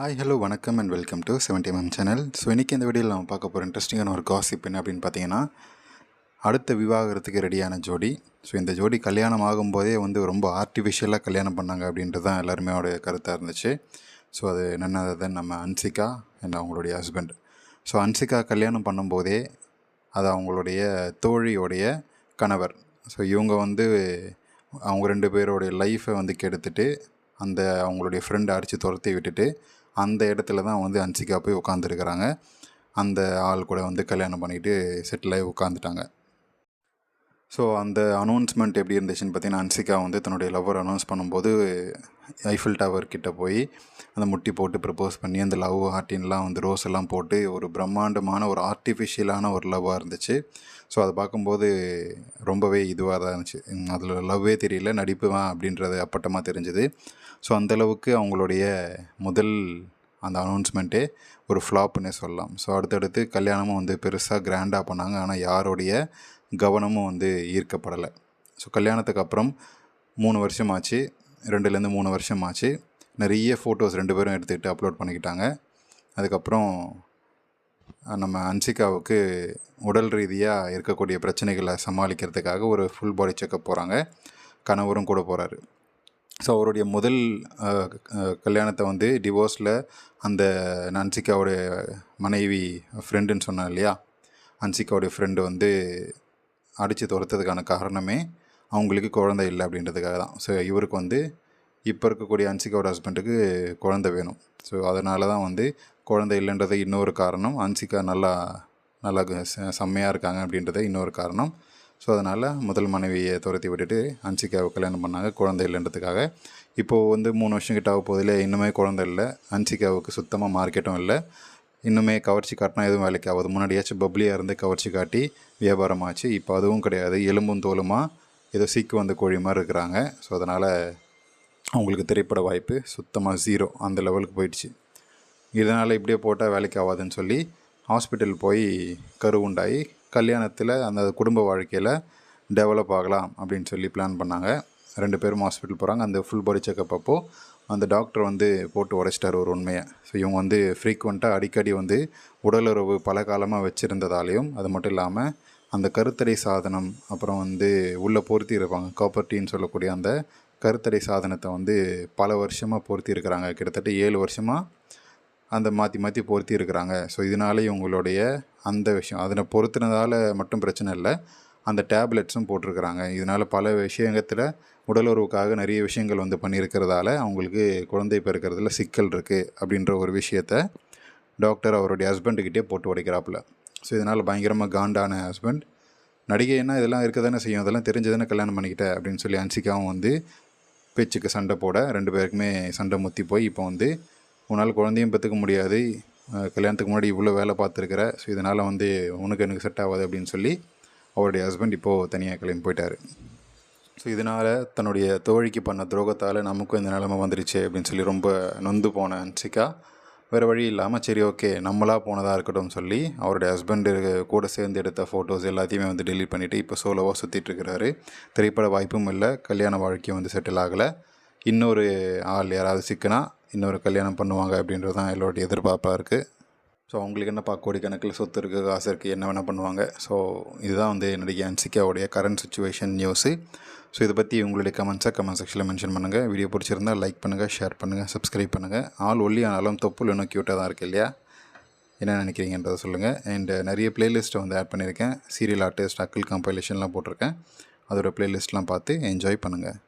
Hi hello வணக்கம் and welcome to seventy MM channel so இன்றைக்கி இந்த வீடியோவில் நம்ம பார்க்க போகிற இன்ட்ரெஸ்டிங்கான ஒரு காசிப் என்ன அப்படின்னு பார்த்தீங்கன்னா அடுத்த விவாகரத்துக்கு ரெடியான ஜோடி. ஸோ இந்த ஜோடி கல்யாணம் ஆகும்போதே வந்து ரொம்ப ஆர்டிஃபிஷியலாக கல்யாணம் பண்ணாங்க அப்படின்றது தான் எல்லாருமே அவருடைய கருத்தாக இருந்துச்சு. ஸோ அது என்னது நம்ம அன்சிகா அண்ட் அவங்களுடைய ஹஸ்பண்ட் ஸோ அன்சிகா கல்யாணம் பண்ணும்போதே அது அவங்களுடைய தோழியோடைய கணவர். ஸோ இவங்க வந்து அவங்க ரெண்டு பேருடைய லைஃப்பை வந்து கெடுத்துட்டு அந்த அவங்களுடைய ஃப்ரெண்டை அடித்து துரத்தி விட்டுட்டு அந்த இடத்துல தான் வந்து அன்சிகா போய் உட்காந்துருக்குறாங்க அந்த ஆள் கூட வந்து கல்யாணம் பண்ணிவிட்டு செட்டில் ஆகி உட்காந்துட்டாங்க ஸோ அந்த அனௌன்ஸ்மெண்ட் எப்படி இருந்துச்சுன்னு பார்த்தீங்கன்னா அன்சிகா வந்து தன்னுடைய லவ்வர் அனௌன்ஸ் பண்ணும்போது ஐஃபில் டவர் கிட்ட போய் அந்த முட்டி போட்டு ப்ரப்போஸ் பண்ணி அந்த லவ் ஹார்ட்டின்லாம் வந்து ரோஸ் எல்லாம் போட்டு ஒரு பிரம்மாண்டமான ஒரு ஆர்டிஃபிஷியலான ஒரு லவ்வாக இருந்துச்சு. ஸோ அதை பார்க்கும்போது ரொம்பவே இதுவாக தான் இருந்துச்சு. அதில் லவ்வே தெரியல நடிப்புவான் அப்படின்றது அப்பட்டமாக தெரிஞ்சுது. ஸோ அந்தளவுக்கு அவங்களுடைய முதல் அந்த அனௌன்ஸ்மெண்ட்டே ஒரு ஃப்ளாப்னே சொல்லலாம். ஸோ அடுத்தடுத்து கல்யாணமும் வந்து பெருசாக கிராண்டாக பண்ணாங்க. ஆனால் யாருடைய கவனமும் வந்து ஈர்க்கப்படலை. ஸோ கல்யாணத்துக்கு அப்புறம் மூணு வருஷம் ஆச்சு. ரெண்டுலேருந்து மூணு வருஷம் ஆச்சு. நிறைய ஃபோட்டோஸ் ரெண்டு பேரும் எடுத்துக்கிட்டு அப்லோட் பண்ணிக்கிட்டாங்க. அதுக்கப்புறம் நம்ம அன்சிகாவுக்கு உடல் ரீதியாக இருக்கக்கூடிய பிரச்சனைகளை சமாளிக்கிறதுக்காக ஒரு ஃபுல் பாடி செக்கப் போகிறாங்க கணவரும் கூட போகிறாரு ஸோ அவருடைய முதல் கல்யாணத்தை வந்து டிவோர்ஸில் அந்த அன்சிகாவுடைய மனைவி ஃப்ரெண்டுன்னு சொன்னேன் இல்லையா? அன்சிகாவுடைய ஃப்ரெண்டு வந்து அடித்து துரத்ததுக்கான காரணமே அவங்களுக்கு குழந்தை இல்லை அப்படின்றதுக்காக தான். ஸோ இவருக்கு வந்து இப்போ இருக்கக்கூடிய அன்சிகாவோட ஹஸ்பண்டுக்கு குழந்தை வேணும். ஸோ அதனால தான் வந்து குழந்தை இல்லைன்றது இன்னொரு காரணம் அன்சிகா நல்லா நல்லா செம்மையாக இருக்காங்க அப்படின்றது இன்னொரு காரணம். ஸோ அதனால் முதல் மனைவியை துரத்தி விட்டுட்டு அன்சிகாவை கல்யாணம் பண்ணாங்க. குழந்தை இல்லைன்றதுக்காக. இப்போது வந்து மூணு வருஷம் கிட்ட ஆக போதில் இன்னுமே குழந்தை இல்லை. அன்சிகாவுக்கு சுத்தமாக மார்க்கெட்டும் இல்லை. இன்னுமே கவர்ச்சி காட்டினா எதுவும் வேலைக்கு ஆகுது. முன்னாடியாச்சும் பப்ளியாக இருந்து கவர்ச்சி காட்டி வியாபாரம் ஆச்சு இப்போ அதுவும் கிடையாது. எலும்பும் தோலுமாக ஏதோ சீக்கு வந்த கோழி மாதிரி இருக்கிறாங்க. ஸோ அதனால் அவங்களுக்கு திரைப்பட வாய்ப்பு சுத்தமாக ஜீரோ அந்த லெவலுக்கு போயிடுச்சு. இதனால் இப்படியே போட்டால் வேலைக்கு ஆகாதுன்னு சொல்லி ஹாஸ்பிட்டல் போய் கரு உண்டாகி கல்யாணத்தில் அந்த குடும்ப வாழ்க்கையில் டெவலப் ஆகலாம் அப்படின்னு சொல்லி பிளான் பண்ணாங்க. ரெண்டு பேரும் ஹாஸ்பிட்டல் போகிறாங்க அந்த ஃபுல் பாடி செக்கப் அப்போது அந்த டாக்டர் வந்து போட்டு உடைச்சிட்டார் ஒரு உண்மையை. ஸோ இவங்க வந்து ஃப்ரீக்வெண்ட்டாக அடிக்கடி வந்து உடலுறவு பல காலமாக வச்சுருந்ததாலையும் அது மட்டும் இல்லாமல் அந்த கருத்தடை சாதனம் அப்புறம் வந்து உள்ளே பொருத்தி இருப்பாங்க. காப்பர்ட்டின்னு சொல்லக்கூடிய அந்த கருத்தடை சாதனத்தை வந்து பல வருஷமாக பொருத்தி இருக்கிறாங்க. கிட்டத்தட்ட ஏழு வருஷமாக அந்த மாற்றி மாற்றி பொருத்தி இருக்கிறாங்க ஸோ இதனாலே உங்களுடைய அந்த விஷயம் அதனை பொருத்தினதால் மட்டும் பிரச்சனை இல்லை. அந்த டேப்லெட்ஸும் போட்டிருக்கிறாங்க. இதனால் பல விஷயத்தில் உடலுறவுக்காக நிறைய விஷயங்கள் வந்து பண்ணியிருக்கிறதால அவங்களுக்கு குழந்தை பிறக்கிறதுல சிக்கல் இருக்குது அப்படின்ற ஒரு விஷயத்த டாக்டர் அவருடைய ஹஸ்பண்டுக்கிட்டே போட்டு உடைக்கிறாப்புல. ஸோ இதனால் பயங்கரமாக காண்டான ஹஸ்பண்ட். நடிகைன்னா இதெல்லாம் இருக்க தானே செய்யும் அதெல்லாம் தெரிஞ்சதானே கல்யாணம் பண்ணிக்கிட்டேன் அப்படின்னு சொல்லி அன்சிகாவும் வந்து பேச்சுக்கு சண்டை போட ரெண்டு பேருக்குமே சண்டை முத்தி போய் இப்போ வந்து உன்னால் குழந்தையும் பெற்றுக்க முடியாது. கல்யாணத்துக்கு முன்னாடி இவ்வளோ வேலை பார்த்துருக்குற ஸோ இதனால் வந்து உனக்கு எனக்கு செட் ஆகாது அப்படின்னு சொல்லி அவருடைய ஹஸ்பண்ட் இப்போது தனியாக கிளம்பி போயிட்டார். ஸோ இதனால் தன்னுடைய தோழிக்கு பண்ண துரோகத்தால் நமக்கும் இந்த நிலமை வந்துருச்சு அப்படின்னு சொல்லி ரொம்ப நொந்து போன அன்சிகா. வேறு வழி இல்லாமல் சரி ஓகே நம்மளாக போனதாக இருக்கட்டும் சொல்லி அவருடைய ஹஸ்பண்டு கூட சேர்ந்து எடுத்த ஃபோட்டோஸ் எல்லாத்தையுமே வந்து டெலிட் பண்ணிவிட்டு இப்போ சோலோவாக சுற்றிட்டுருக்கிறாரு திரைப்பட வாய்ப்பும் இல்லை கல்யாண வாழ்க்கையும் வந்து செட்டில் ஆகலை. இன்னொரு ஆள் யாராவது சிக்கினா இன்னொரு கல்யாணம் பண்ணுவாங்க அப்படின்றது தான் எல்லோருடைய எதிர்பார்ப்பாக இருக்குது ஸோ அவங்களுக்கு என்னப்பா கோடிக்கணக்கில் சொத்து இருக்குது காசு இருக்குது என்ன வேணால் பண்ணுவாங்க. ஸோ இதுதான் வந்து என்னுடைய அன்சிகாவுடைய கரண்ட் சுச்சுவேஷன் நியூஸு ஸோ இதை பற்றி உங்களுடைய கமெண்ட்ஸை கமெண்ட் செக்ஷனில் மென்ஷன் பண்ணுங்கள் வீடியோ பிடிச்சிருந்தால் லைக் பண்ணுங்கள் ஷேர் பண்ணுங்கள் சப்ஸ்கிரைப் பண்ணுங்கள் ஆள் ஒல்லி ஆனாலும் தொப்புள் இன்னும் க்யூட்டாக தான் இருக்குது இல்லையா? என்ன நினைக்கிறீங்கன்றதை சொல்லுங்கள் அண்ட் நிறைய பிளேலிஸ்ட்டை வந்து ஆட் பண்ணியிருக்கேன். சீரியல் ஆர்டிஸ்ட் அக்கிள் கம்பைலேஷன்லாம் போட்டிருக்கேன். அதோடய ப்ளேலிஸ்ட்லாம் பார்த்து என்ஜாய் பண்ணுங்கள்